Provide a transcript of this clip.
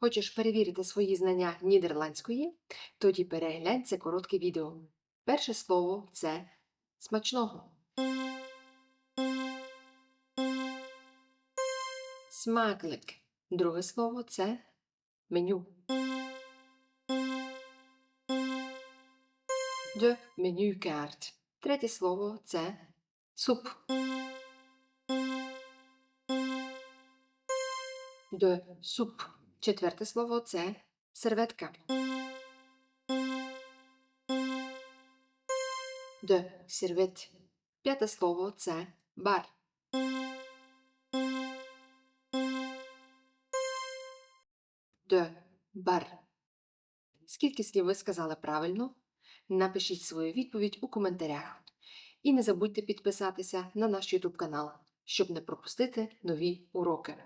Хочеш перевірити свої знання нідерландської? Тоді переглянь це коротке відео. Перше слово це смачного. Смаклик. Друге слово це меню. De menukaart. Третє слово це суп. De суп. Четверте слово це серветка. De сервет. П'яте слово це бар. De бар. Скільки слів ви сказали правильно? Напишіть свою відповідь у коментарях. І не забудьте підписатися на наш YouTube канал, щоб не пропустити нові уроки.